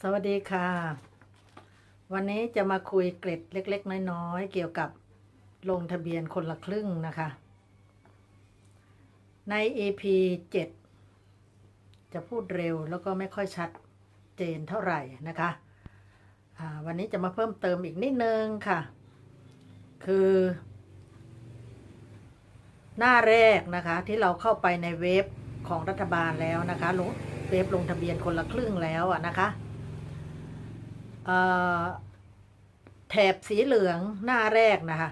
สวัสดีค่ะ วันนี้จะมาคุยเกร็ดเล็ก ๆ น้อยๆ เกี่ยวกับลงทะเบียนคนละครึ่งนะคะ ใน EP 7 จะพูดเร็วแล้วก็ไม่ค่อยชัดเจนเท่าไหร่นะคะวันนี้จะมาเพิ่มเติมอีกนิดนึงค่ะ คือ หน้าแรกนะคะที่เราเข้าไปในเว็บของรัฐบาลแล้วนะคะเว็บลงทะเบียนคนละครึ่งแล้วอะนะคะ แถบสีเหลืองหน้าแรกนะคะ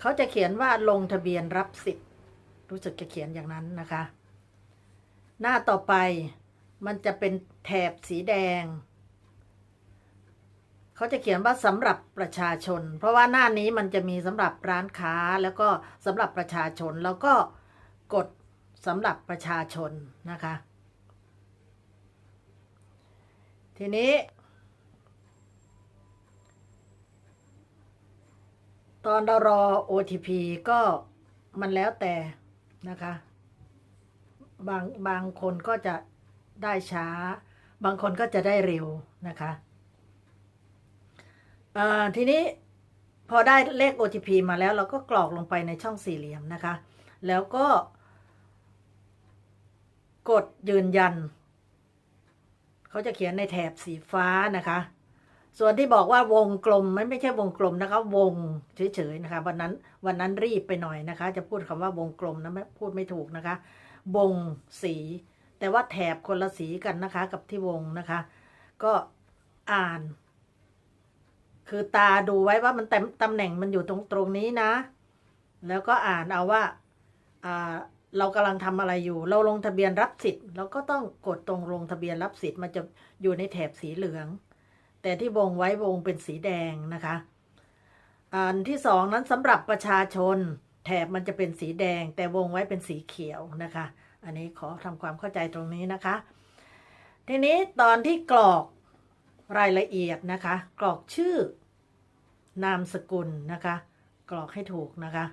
เขาจะเขียนว่าลงทะเบียนรับสิทธิ์ รู้สึกจะเขียนอย่างนั้นนะคะ หน้าต่อไปมันจะเป็นแถบสีแดง เขาจะเขียนว่าสำหรับประชาชน เพราะว่าหน้านี้มันจะมีสำหรับร้านค้าแล้วก็สำหรับประชาชนแล้วก็กดสำหรับประชาชนนะคะ ทีนี้ ตอนเรารอ OTP ก็มันแล้วแต่นะคะ บางบางคนก็จะได้ช้า บางคนก็จะได้เร็วนะคะทีนี้พอได้เลข OTP มาแล้วเราก็กรอกลงไปในช่องสี่เหลี่ยมนะคะ แล้วก็ กดยืนยัน เขาจะเขียนในแถบสีฟ้านะคะ ส่วนที่บอกว่าวงกลมไม่ไม่ใช่วงกลมนะคะ วงเฉยๆนะคะ วันนั้นวันนั้นรีบไปหน่อยนะคะ จะพูดคำว่าวงกลมนะไม่พูดไม่ถูกนะคะ วงสี แต่ว่าแถบคนละสีกันนะคะ กับที่วงนะคะ ก็อ่าน คือตาดูไว้ว่ามันตำตำแหน่งมันอยู่ตรงตรงนี้นะ แล้วก็อ่านเอาว่าอ่าเรากำลังทำอะไรอยู่ เราลงทะเบียนรับสิทธิ์เราก็ต้องกดตรงลงทะเบียนรับสิทธิ์มันจะอยู่ในแถบสีเหลือง แต่ที่วงไว้วงเป็นสีแดงนะคะ อันที่สองนั้นสำหรับประชาชน แถบมันจะเป็นสีแดง แต่วงไว้เป็นสีเขียวนะคะ อันนี้ขอทำความเข้าใจตรงนี้นะคะ ทีนี้ตอนที่กรอกรายละเอียดนะคะ กรอกชื่อนามสกุลนะคะ กรอกให้ถูกนะคะ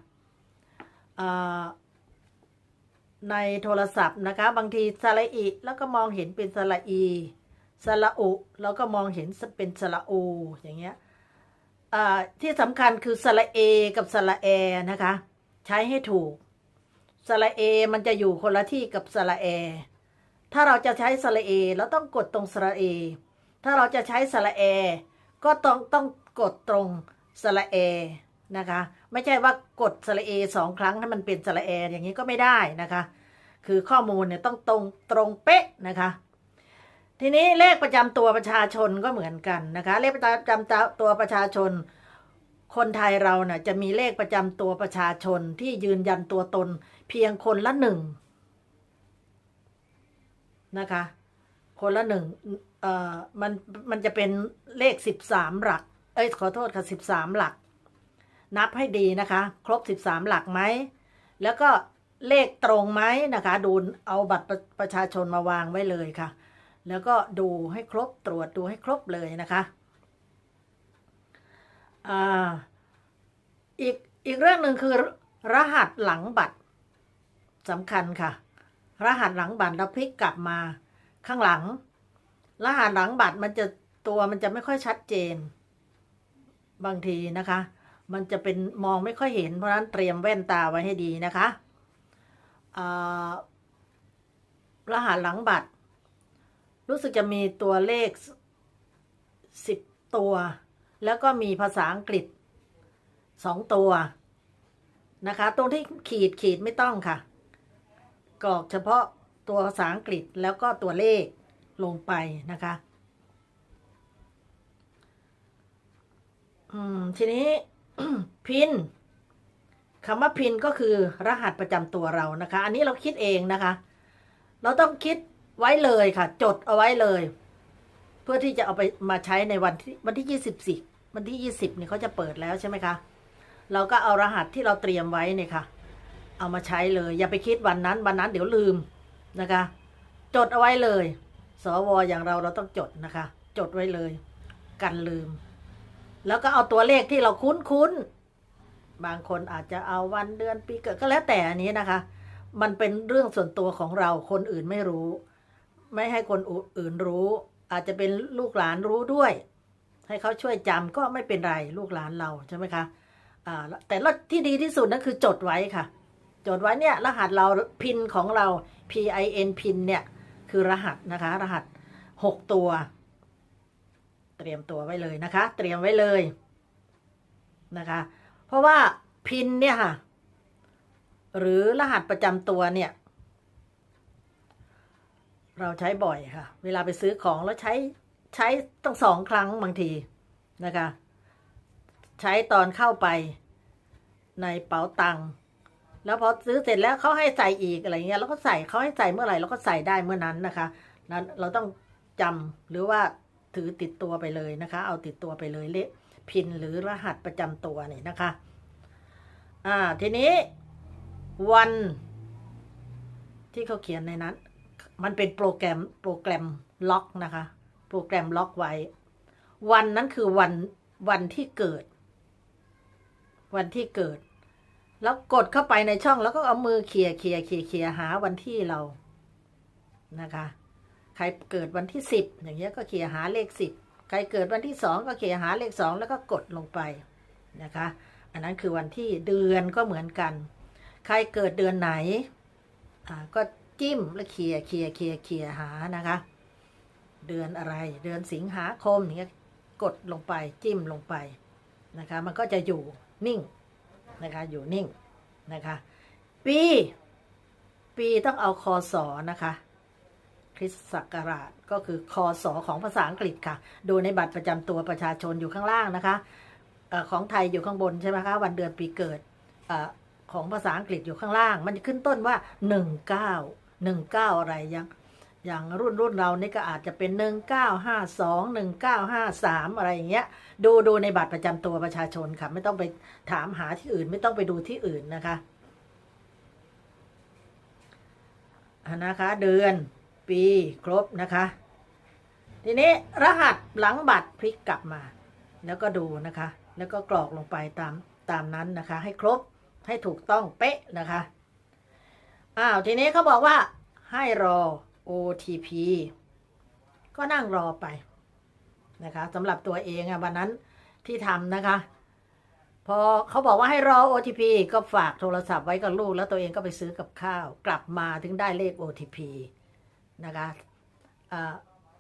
ในโทรศัพท์นะคะ บางทีสระอีแล้วก็มองเห็นเป็นสระอี สระอุแล้วก็มองเห็นเป็นสระอูอย่างเงี้ยที่สำคัญคือสระเอกับสระแอนะคะ ใช้ให้ถูกสระเอมันจะอยู่คนละที่กับสระแอ ถ้าเราจะใช้สระเอเราต้องกดตรงสระเอ ถ้าเราจะใช้สระแอ ก็ต้องต้องกดตรงสระเอนะคะ ไม่ใช่ว่ากดสระเอสองครั้งให้มันเป็นสระแอ อย่างนี้ก็ไม่ได้นะคะ คือข้อมูลเนี่ยต้องตรงตรงเป๊ะนะคะ ทีนี้เลขประจำตัวประชาชนก็เหมือนกันนะคะ เลขประจำตัวประชาชน คนไทยเราเนี่ยจะมีเลขประจำตัวประชาชนที่ยืนยันตัวตนเพียงคนละหนึ่งนะคะ คนละหนึ่งเอ่อมันมันจะเป็นเลขสิบสามหลัก เอ้ยขอโทษค่ะสิบสามหลัก นับให้ดีนะคะ ครบสิบสามหลักไหมแล้วก็เลขตรงไหมนะคะ ดูเอาบัตรประประชาชนมาวางไว้เลยค่ะ แล้วก็ดูให้ครบตรวจดูให้ครบเลยนะคะอ่าอีกอีกเรื่องหนึ่งคือรหัสหลังบัตรสำคัญค่ะ รหัสหลังบัตรเราพลิกกลับมาข้างหลัง รหัสหลังบัตรมันจะตัวมันจะไม่ค่อยชัดเจน บางทีนะคะ มันจะเป็นมองไม่ค่อยเห็น เพราะนั้นเตรียมแว่นตาไว้ให้ดีนะคะอ่ารหัสหลังบัตร รู้สึกจะมีตัวเลขสิบตัว แล้วก็มีภาษาอังกฤษสองตัวนะคะ ตรงที่ขีดขีดไม่ต้องค่ะกรอกเฉพาะตัวภาษาอังกฤษแล้วก็ตัวเลขลงไปนะคะอืมทีนี้พินคำว่าพินก็คือรหัสประจำตัวเรานะคะ อันนี้เราคิดเองนะคะ เราต้องคิด ไว้เลยค่ะ จดเอาไว้เลย เพื่อที่จะเอาไปมาใช้ในวันที่วันที่ยี่สิบสี่วันที่ยี่สิบนี่เขาจะเปิดแล้วใช่ไหมคะเราก็เอารหัสที่เราเตรียมไว้เนี่ยค่ะ เอามาใช้เลย อย่าไปคิดวันนั้น วันนั้นเดี๋ยวลืมนะคะ จดเอาไว้เลย สวอย่างเราเราต้องจดนะคะ จดไว้เลย กันลืม แล้วก็เอาตัวเลขที่เราคุ้นคุ้นๆบางคนอาจจะเอาวันเดือนปีเกิดก็แล้วแต่อันนี้นะคะ มันเป็นเรื่องส่วนตัวของเราคนอื่นไม่รู้ ไม่ให้คนอื่นรู้ อาจจะเป็นลูกหลานรู้ด้วย ให้เขาช่วยจำก็ไม่เป็นไรลูกหลานเราใช่ไหมคะอ่าแต่ที่ดีที่สุดนั่นคือจดไว้ค่ะ จดไว้เนี่ยรหัสเราพินของเรา PIN พินเนี่ยคือรหัสนะคะ รหัสหกตัว เตรียมตัวไว้เลยนะคะ เตรียมไว้เลยนะคะ เพราะว่าพินเนี่ยค่ะ หรือรหัสประจำตัวเนี่ย เราใช้บ่อยค่ะ เวลาไปซื้อของแล้วใช้ใช้ต้องสองครั้งบางทีนะคะ ใช้ตอนเข้าไปในเป๋าตังค์แล้วพอซื้อเสร็จแล้วเขาให้ใส่อีกอะไรเงี้ยเราก็ใส่เขาให้ใส่เมื่อไหร่เราก็ใส่ได้เมื่อนั้นนะคะนั้นเราต้องจำหรือว่าถือติดตัวไปเลยนะคะ เอาติดตัวไปเลยเลขพินหรือรหัสประจำตัวนี่นะคะ อ่าทีนี้วันที่เขาเขียนในนั้น มันเป็นโปรแกรมโปรแกรมล็อกนะคะ โปรแกรมล็อกไว้ วันนั้นคือวันวันที่เกิด วันที่เกิด แล้วกดเข้าไปในช่องแล้วก็เอามือเขี่ยเขี่ยเขี่ยเขี่ยหาวันที่เรานะคะ ใครเกิดวันที่สิบอย่างเงี้ยก็เขี่ยหาเลขสิบใครเกิดวันที่สองก็เขี่ยหาเลขสองแล้วก็กดลงไปนะคะ อันนั้นคือวันที่เดือนก็เหมือนกัน ใครเกิดเดือนไหนอ่าก็ จิ้มแล้วเคลียร์เคลียร์เคลียร์เคลียหานะคะ เดือนอะไร เดือนสิงหาคมอย่างเงี้ยกดลงไปจิ้มลงไปนะคะ มันก็จะอยู่นิ่งนะคะ อยู่นิ่งนะคะ ปี ปีต้องเอาคอสอนะคะ คริสต์ศักราชก็คือคอสอของภาษาอังกฤษค่ะ ดูในบัตรประจำตัวประชาชนอยู่ข้างล่างนะคะเออของไทยอยู่ข้างบนใช่ไหมคะวันเดือนปีเกิดเออของภาษาอังกฤษอยู่ข้างล่าง มันจะขึ้นต้นว่าหนึ่งเก้า หนึ่งเก้าอะไรยังอย่างรุ่นรุ่นเรานี่ก็อาจจะเป็นหนึ่งเก้าห้าสองหนึ่งเก้าห้าสามอะไรอย่างเงี้ย ดูดูในบัตรประจำตัวประชาชนค่ะ ไม่ต้องไปถามหาที่อื่น ไม่ต้องไปดูที่อื่นนะคะอะนะคะ เดือนปีครบนะคะ ทีนี้รหัสหลังบัตรพลิกกลับมา แล้วก็ดูนะคะ แล้วก็กรอกลงไปตามตามนั้นนะคะ ให้ครบให้ถูกต้องเป๊ะนะคะ อ้าวทีนี้เขาบอกว่า ให้รอ OTP ก็นั่งรอไปนะคะสำหรับตัวเองอะวันนั้นที่ทำนะคะ พอเขาบอกว่าให้รอ OTP ก็ฝากโทรศัพท์ไว้กับลูก แล้วตัวเองก็ไปซื้อกับข้าว กลับมาถึงได้เลข OTP นะคะ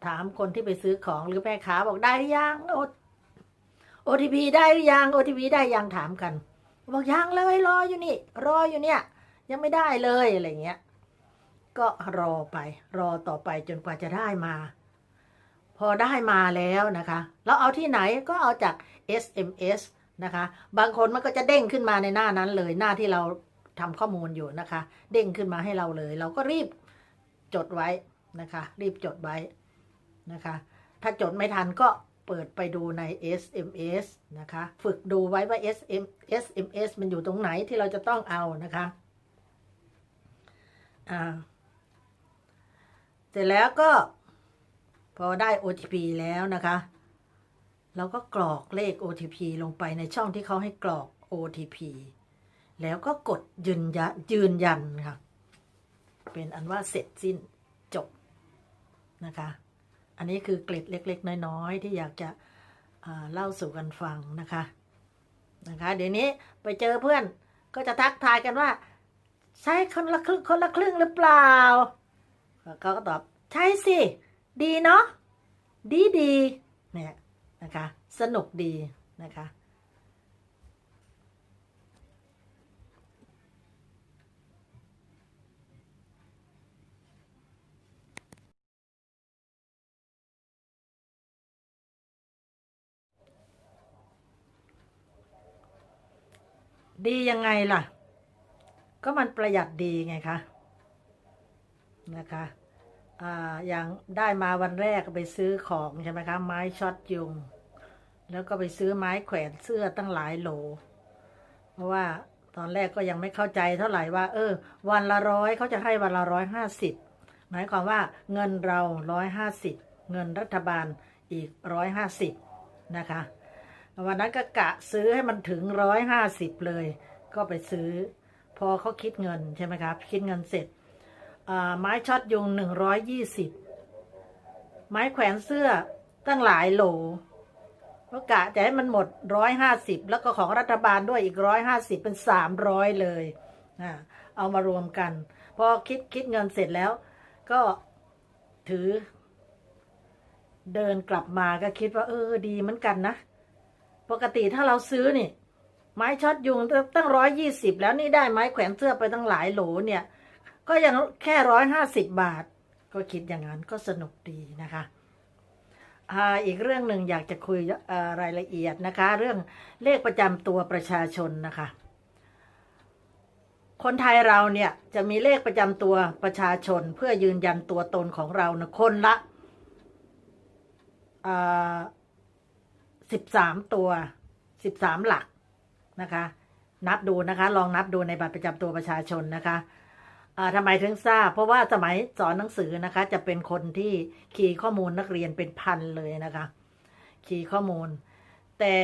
ถามคนที่ไปซื้อของหรือแม่ค้าบอกได้หรือยังโอ OTP ได้หรือยัง OTP ได้ยังถามกัน บอกยังเลยรออยู่นี่ รออยู่เนี่ย ยังไม่ได้เลยอะไรเงี้ย ก็รอไป รอต่อไปจนกว่าจะได้มา พอได้มาแล้วนะคะเราเอาที่ไหนก็เอาจาก SMS นะคะ บางคนมันก็จะเด้งขึ้นมาในหน้านั้นเลย หน้าที่เราทำข้อมูลอยู่นะคะ เด้งขึ้นมาให้เราเลย เราก็รีบจดไว้นะคะ รีบจดไว้นะคะ ถ้าจดไม่ทันก็เปิดไปดูใน SMS นะคะ ฝึกดูไว้ว่า SM SMS มันอยู่ตรงไหนที่เราจะต้องเอานะคะ อ่าเสร็จแล้วก็พอได้ OTP แล้วนะคะ เราก็กรอกเลข OTP ลงไปในช่องที่เขาให้กรอก OTP แล้วก็กดยืนยันยืนยันค่ะ เป็นอันว่าเสร็จสิ้นจบนะคะ อันนี้คือเกล็ดเล็ก ๆ น้อย ๆ ที่อยากจะเล่าสู่กันฟังนะคะนะคะ เดี๋ยวนี้ไปเจอเพื่อนก็จะทักทายกันว่า ใช่คนละครึ่งคนละครึ่งหรือเปล่าเขาก็ตอบใช่สิ ดีเนาะดีดีเนี่ยนะคะ สนุกดีนะคะดียังไงล่ะ ก็มันประหยัดดีไงคะนะคะอ่าอย่างได้มาวันแรกไปซื้อของใช่ไหมคะไม้ช็อตยุง แล้วก็ไปซื้อไม้แขวนเสื้อตั้งหลายโหล เพราะว่าตอนแรกก็ยังไม่เข้าใจเท่าไหร่ว่า เออ วันละร้อยเขาจะให้วันละร้อยห้าสิบหมายความว่าเงินเราร้อยห้าสิบเงินรัฐบาลอีกร้อยห้าสิบนะคะวันนั้นก็กะซื้อให้มันถึงร้อยห้าสิบเลย ก็ไปซื้อ อเขาคิดเงินใช่ไหมครับ คิดเงินเสร็จไม้ช็อตยุงหนึ่งร้อยยี่สิบไม้แขวนเสื้อตั้งหลายโหลก็กะจะให้มันหมดร้อยห้าสิบแล้วก็ของรัฐบาลด้วยอีกร้อยห้าสิบเป็นสามร้อยเลยอ่าเอามารวมกัน พอคิดคิดเงินเสร็จแล้ว ก็ถือ เดินกลับมาก็คิดว่า เออดีเหมือนกันนะ ปกติถ้าเราซื้อนี่ ไม้ช็อตยุงตั้งร้อยยี่สิบแล้วนี่ได้ไม้แขวนเสื้อไปตั้งหลายโหลเนี่ย ก็ยังแค่ร้อยห้าสิบบาท ก็คิดอย่างนั้นก็สนุกดีนะคะอ่าอีกเรื่องหนึ่งอยากจะคุยรายละเอียดนะคะ เรื่องเลขประจำตัวประชาชนนะคะ คนไทยเราเนี่ยจะมีเลขประจำตัวประชาชน เพื่อยืนยันตัวตนของเรานะคนละสิบสามตัวสิบสามหลัก นะคะ นับดูนะคะ ลองนับดูในบัตรประจำตัวประชาชนนะคะทำไมถึงทราบ เพราะว่าสมัยสอนหนังสือนะคะ จะเป็นคนที่คีย์ข้อมูลนักเรียนเป็นพันเลยนะคะคีย์ข้อมูล แต่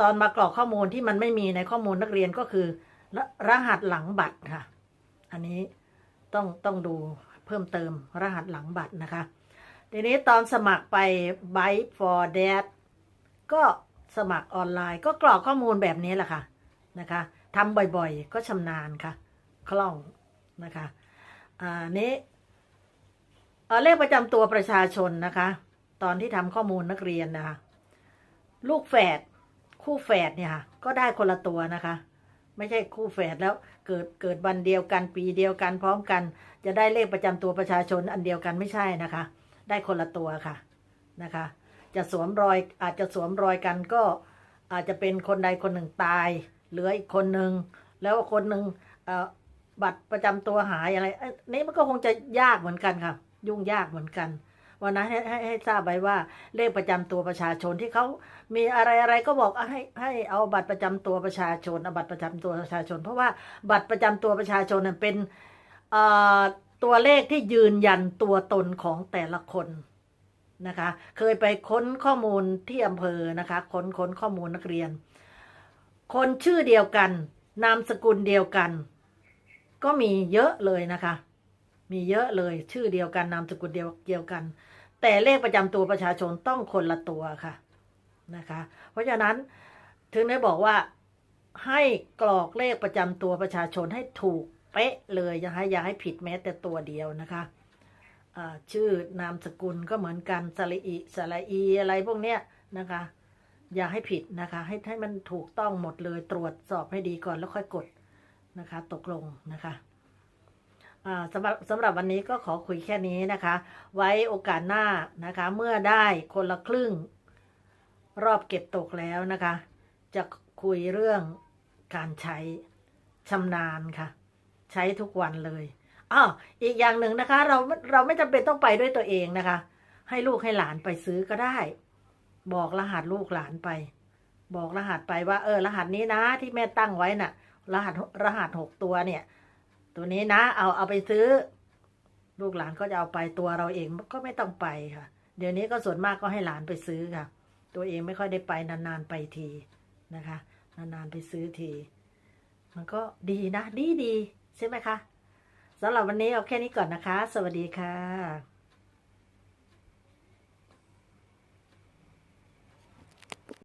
ตอนมากรอกข้อมูลที่มันไม่มีในข้อมูลนักเรียนก็คือรรหัสหลังบัตรค่ะ อันนี้ต้องต้องดูเพิ่มเติมรหัสหลังบัตรนะคะ ทีนี้ตอนสมัครไป Byte for Dad ก็ สมัครออนไลน์ ก็กรอกข้อมูลแบบนี้แหละค่ะนะคะทำบ่อยๆ ก็ชำนาญค่ะ คล่องนะคะอ่านี้เอ่อเลขประจำตัวประชาชนนะคะ ตอนที่ทำข้อมูลนักเรียนนะคะ ลูกแฝดคู่แฝดเนี่ยค่ะ ก็ได้คนละตัวนะคะ ไม่ใช่คู่แฝดแล้วเกิดเกิดวันเดียวกันปีเดียวกันพร้อมกัน จะได้เลขประจำตัวประชาชนอันเดียวกันไม่ใช่นะคะ ได้คนละตัวค่ะนะคะ จะสวมรอยอาจจะสวมรอยกันก็อาจจะเป็นคนใดคนหนึ่งตาย เหลืออีกคนหนึ่งแล้วคนหนึ่งบัตรประจำตัวหายอะไรนี่มันก็คงจะยากเหมือนกันค่ะ ยุ่งยากเหมือนกันวันนั้นให้ให้ให้ทราบไว้ว่าเลขประจำตัวประชาชนที่เขามีอะไรอะไรก็บอกให้ให้เอาบัตรประจำตัวประชาชนเอาบัตรประจำตัวประชาชน เพราะว่าบัตรประจำตัวประชาชนเป็นตัวเลขที่ยืนยันตัวตนของแต่ละคน นะคะ เคยไปค้นข้อมูลที่อำเภอนะคะค้นค้นข้อมูลนักเรียน คนชื่อเดียวกัน นามสกุลเดียวกัน ก็มีเยอะเลยนะคะ มีเยอะเลยชื่อเดียวกันนามสกุลเดียวเดียวกัน แต่เลขประจำตัวประชาชนต้องคนละตัวค่ะนะคะ เพราะฉะนั้นถึงได้บอกว่าให้กรอกเลขประจำตัวประชาชนให้ถูกเป๊ะเลยนะคะอย่าให้ผิดแม้แต่ตัวเดียวนะคะ ชื่อนามสกุลก็เหมือนกันสระอิสระอีอะไรพวกเนี้ยนะคะ อย่าให้ผิดนะคะ ให้ให้มันถูกต้องหมดเลยตรวจสอบให้ดีก่อนแล้วค่อยกดนะคะ ตกลงนะคะสำหรับสำหรับวันนี้ก็ขอคุยแค่นี้นะคะ ไว้โอกาสหน้านะคะ เมื่อได้คนละครึ่ง รอบเก็บตกแล้วนะคะ จะคุยเรื่องการใช้ชำนาญค่ะ ใช้ทุกวันเลย อ้าวอีกอย่างหนึ่งนะคะ เราเราไม่จำเป็นต้องไปด้วยตัวเองนะคะ ให้ลูกให้หลานไปซื้อก็ได้ บอกรหัสลูกหลานไป บอกรหัสไปว่า เออ รหัสนี้นะ ที่แม่ตั้งไว้น่ะ รหัสรหัสหกตัวเนี่ย ตัวนี้นะ เอาเอาไปซื้อ ลูกหลานก็จะเอาไปตัวเราเองก็ไม่ต้องไปค่ะ เดี๋ยวนี้ก็ส่วนมากก็ให้หลานไปซื้อค่ะ ตัวเองไม่ค่อยได้ไปนานๆไปทีนะคะนานๆไปซื้อที มันก็ดีนะ ดีดีใช่ไหมคะ สำหรับวันนี้เอาแค่นี้ก่อนนะคะ สวัสดีค่ะ